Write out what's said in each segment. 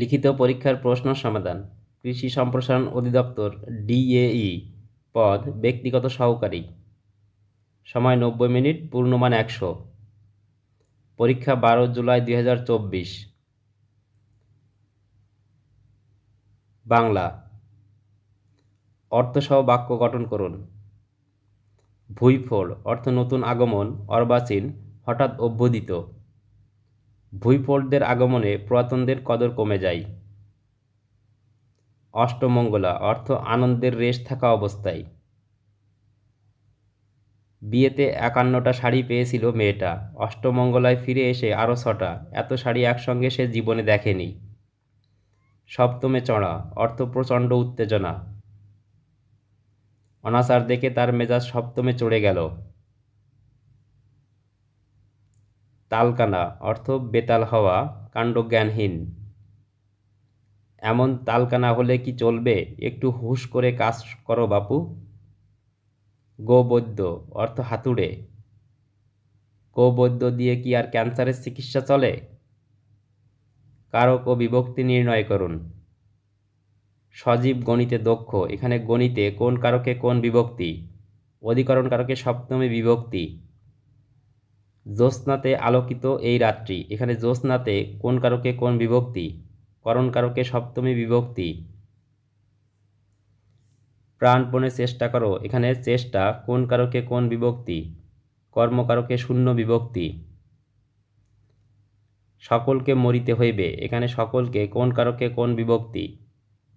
লিখিত পরীক্ষার প্রশ্ন সমাধান কৃষি সম্প্রসারণ অধিদপ্তর ডিএই পদ ব্যক্তিগত সহকারী সময় নব্বই মিনিট পূর্ণমান একশো পরীক্ষা বারো জুলাই দুই বাংলা অর্থসহ বাক্য গঠন করুন ভুইফোড় অর্থ নতুন আগমন অর্বাচীন হঠাৎ অভ্যুদিত ভুইপোলদের আগমনে পুরাতনদের কদর কমে যায় অষ্টমঙ্গলা অর্থ আনন্দের রেশ থাকা অবস্থায় বিয়েতে একান্নটা শাড়ি পেয়েছিল মেয়েটা অষ্টমঙ্গলায় ফিরে এসে আরও ছটা এত শাড়ি একসঙ্গে সে জীবনে দেখেনি সপ্তমে চড়া অর্থ প্রচণ্ড উত্তেজনা অনাচার দেখে তার মেজাজ সপ্তমে চড়ে গেল তালকানা অর্থ বেতাল হওয়া কাণ্ড জ্ঞানহীন এমন তালকানা হলে কি চলবে একটু হুশ করে কাজ করো বাপু গোবৈদ্য অর্থ হাতুড়ে গোবৈদ্য দিয়ে কি আর ক্যান্সারের চিকিৎসা চলে কারক ও বিভক্তি নির্ণয় করুন সজীব গণিতে দক্ষ এখানে গণিতে কোন কারকে কোন বিভক্তি অধিকরণ কারকে সপ্তমে বিভক্তি জ্যোৎস্নাতে আলোকিত এই রাত্রি এখানে জ্যোৎস্নাতে কোন কারকে কোন বিভক্তি করণ কারকে সপ্তমী বিভক্তি প্রাণপণে চেষ্টা করো এখানে চেষ্টা কোন কারকে কোন বিভক্তি কর্মকারকে শূন্য বিভক্তি সকলকে মরিতে হইবে এখানে সকলকে কোন কারকে কোন বিভক্তি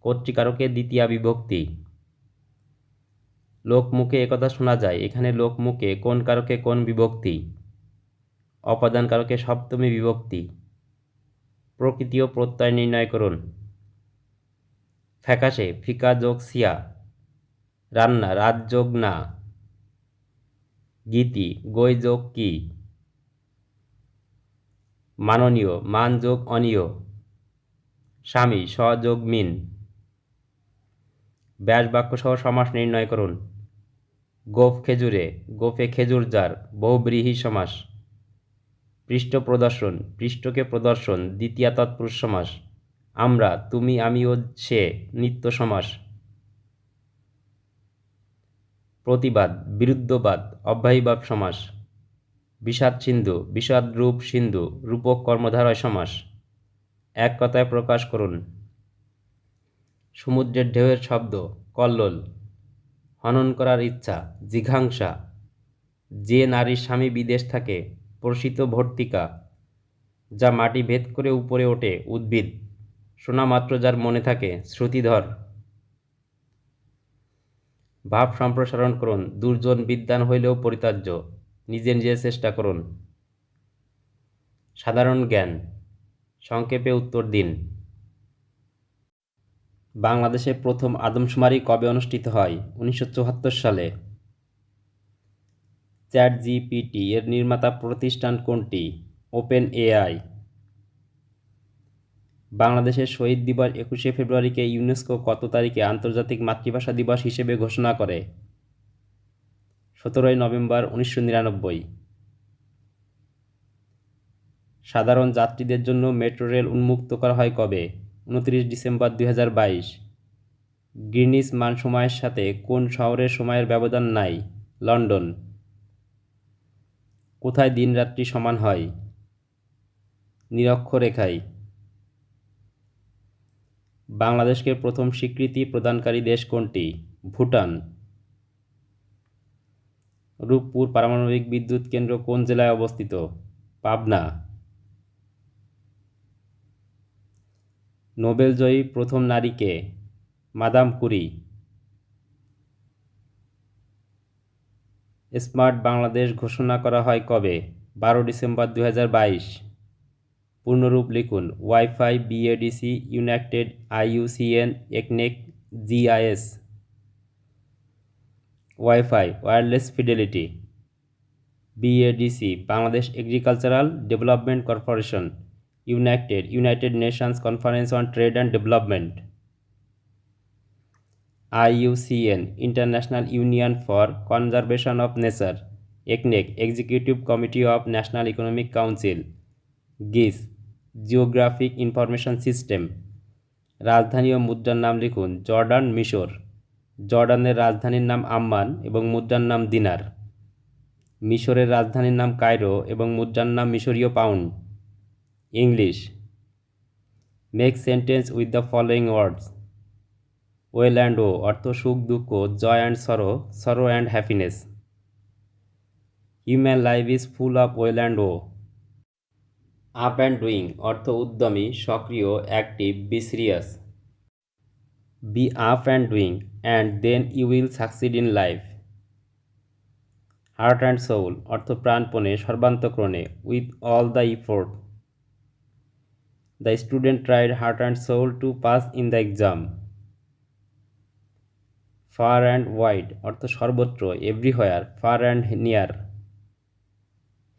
কর্তৃকারকে দ্বিতীয়া বিভক্তি লোকমুখে একথা শোনা যায় এখানে লোকমুখে কোন কারকে কোন বিভক্তি অপাদান কারকে সপ্তমী বিভক্তি প্রকৃতি ও প্রত্যয় নির্ণয় করুন ফ্যাকাশে ফিকা যোগ সিয়া রান্না রাত যোগ না গীতি গই যোগ কি মাননীয় মান যোগ অনীয় স্বামী সযোগ মিন ব্যাস সহ সমাস নির্ণয় করুন গোফ খেজুরে গোফে খেজুর যার বহুব্রীহি সমাস পৃষ্ঠ প্রদর্শন পৃষ্ঠকে প্রদর্শন দ্বিতীয় তৎপুরুষ সমাস আমরা তুমি আমি ও সে নিত্য সমাস প্রতিবাদ বিরুদ্ধবাদ অব্যাহীবাদ সমাস বিষাদ সিন্ধু বিষাদ রূপ সিন্ধু রূপক কর্মধারয় সমাস এক কথায় প্রকাশ করুন সমুদ্রের ঢেউয়ের শব্দ কল্লোল হনন করার ইচ্ছা জিঘাংসা যে নারীর স্বামী বিদেশ থাকে প্রসিত ভর্তিকা যা মাটি ভেদ করে উপরে ওঠে উদ্ভিদ শোনা মাত্র যার মনে থাকে শ্রুতিধর ভাব সম্প্রসারণ করুন দুর্জন বিদ্যান হইলেও পরিতার্য নিজে নিজে চেষ্টা করুন সাধারণ জ্ঞান সংক্ষেপে উত্তর দিন বাংলাদেশে প্রথম আদমশুমারি কবে অনুষ্ঠিত হয় উনিশশো সালে চ্যাট জিপিটি এর নির্মাতা প্রতিষ্ঠান কোনটি ওপেন এআই বাংলাদেশের শহীদ দিবস একুশে ফেব্রুয়ারিকে ইউনেস্কো কত তারিখে আন্তর্জাতিক মাতৃভাষা দিবস হিসেবে ঘোষণা করে সতেরোই নভেম্বর উনিশশো নিরানব্বই সাধারণ যাত্রীদের জন্য মেট্রো রেল উন্মুক্ত করা হয় কবে উনত্রিশ ডিসেম্বর দুই হাজার বাইশ গ্রিনিস মান সময়ের সাথে কোন শহরের সময়ের ব্যবধান নাই লন্ডন কোথায় দিনরাত্রি সমান হয় নিরক্ষরেখায় বাংলাদেশকে প্রথম স্বীকৃতি প্রদানকারী দেশ কোনটি ভুটান রূপপুর পারমাণবিক বিদ্যুৎ কেন্দ্র কোন জেলায় অবস্থিত পাবনা নোবেলজয়ী প্রথম নারীকে মাদাম কুরি স্মার্ট বাংলাদেশ ঘোষণা করা হয় কবে বারো ডিসেম্বর দু বাইশ পূর্ণরূপ লিখুন ওয়াইফাই বিএডিসি ইউনাইটেড আইইউসিএন একনেক GIS WiFi wireless fidelity BADC Bangladesh agricultural development corporation united united nations conference on trade and development IUCN international union for conservation of nature একনেক executive committee of national economic council GIS geographic information system রাজধানী ও মুদ্রার নাম লিখুন Jordan মিশর জর্ডানের রাজধানীর নাম আম্মান এবং মুদ্রার নাম দিনার মিশরের রাজধানীর নাম কায়রো এবং মুদ্রার নাম মিশরীয় pound English make sentence with the following words weal and woe অর্থ সুখ দুঃখ joy and sorrow sorrow and happiness human life is full of weal and woe up and doing অর্থ উদ্যমী সক্রিয় active be serious be up and doing and then you will succeed in life heart and soul অর্থ প্রাণপণে সর্বান্তক্রণে with all the effort the student tried heart and soul to pass in the exam far and wide অর্থাৎ সর্বত্র everywhere far and near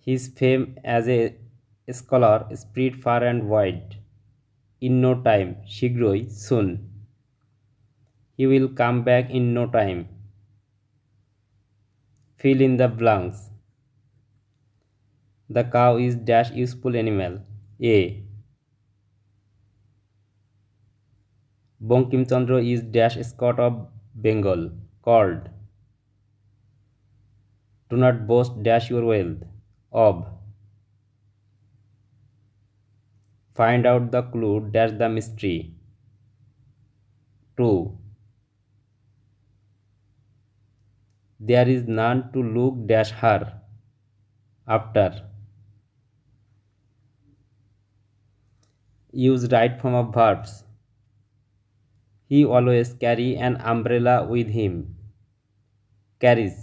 his fame as a scholar spread far and wide in no time শীঘ্রই soon he will come back in no time fill in the blanks the cow is dash useful animal a Bankimchandra is dash Scott of Bengal called Do not boast dash your wealth of Find out the clue dash the mystery to There is none to look dash her after use right form of verbs He always carry an umbrella with him. Carries.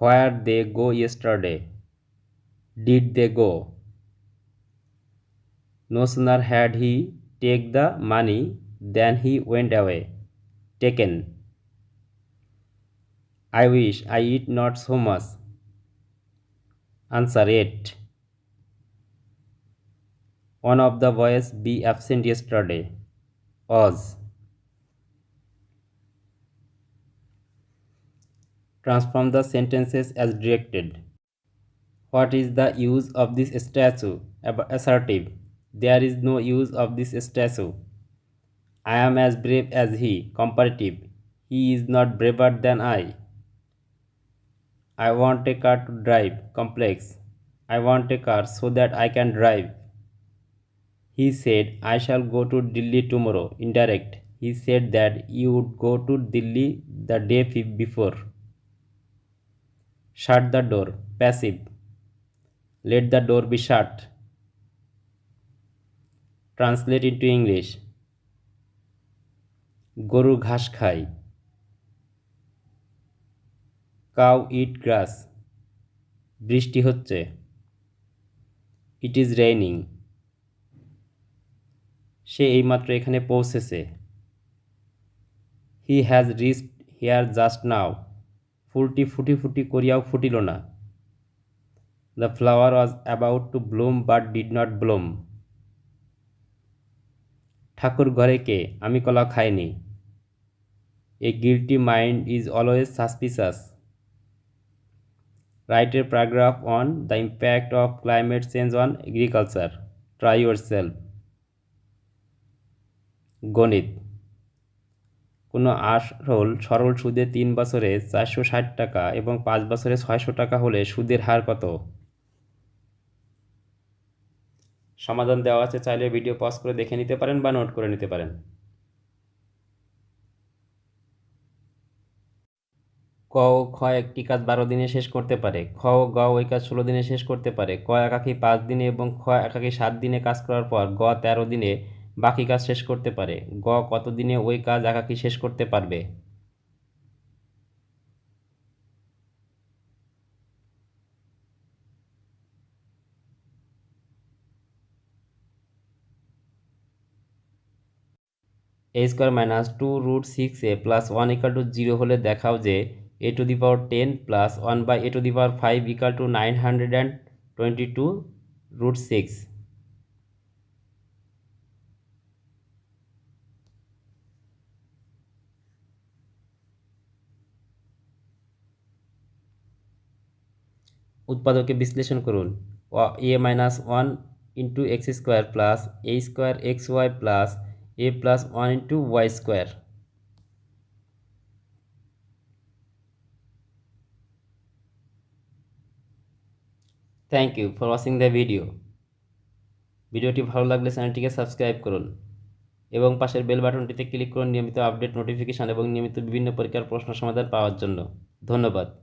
Where they go yesterday. Did they go? No sooner had he taken the money than he went away. Taken. I wish I eat not so much. Answer 8 one of the boys be absent yesterday? Was. Transform the sentences as directed. What is the use of this statue? Assertive. There is no use of this statue. I am as brave as he. Comparative. He is not braver than I. I want a car to drive. Complex. I want a car so that I can drive. He said, I shall go to Delhi tomorrow. Indirect. He said that you would go to Delhi the day before. Shut the door. Passive. Let the door be shut. Translate into English. গরু ঘাস খায় cow ইট গ্রাস বৃষ্টি হচ্ছে it is raining সে এইমাত্র এখানে পৌঁছেছে he has reached here just now ফুলটি ফুটি ফুটি করিয়াও ফুটিল না the flower was about to bloom but did not bloom ঠাকুর ঘরে কে আমি কলা খাইনি a guilty mind is always suspicious রাইটের paragraph on the impact of climate change on agriculture try Try self গণিত কোনো আসল সরল সুদে তিন বছরে চারশো ষাট টাকা এবং পাঁচ বছরে ছয়শো টাকা হলে সুদের হার কত সমাধান দেওয়া আছে চাইলে ভিডিও পজ করে দেখে নিতে পারেন বা নোট করে নিতে পারেন ক ও খ একটি কাজ বারো দিনে শেষ করতে পারে খ ও গ ওই কাজ ষোলো দিনে শেষ করতে পারে ক একাকি পাঁচ দিনে এবং খ একাকি সাত দিনে কাজ করার পর গ তেরো দিনে বাকি কাজ শেষ করতে পারে গ কতদিনে ওই কাজ আঁকাকি শেষ করতে পারবে a square minus two root six a plus one equal to zero হলে দেখাও যে a to the power ten plus one by a to the power five equal to nine hundred and twenty two root six উৎপাদকে বিশ্লেষণ করুন a minus one into x square plus a square x y plus a plus one into y square thank you for watching the video ভিডিওটি ভালো লাগলে চ্যানেলটিকে subscribe করুন এবং পাশের বেল বাটনটিতে ক্লিক করুন নিয়মিত আপডেট নোটিফিকেশান এবং নিয়মিত বিভিন্ন পরীক্ষার প্রশ্ন সমাধান পাওয়ার জন্য ধন্যবাদ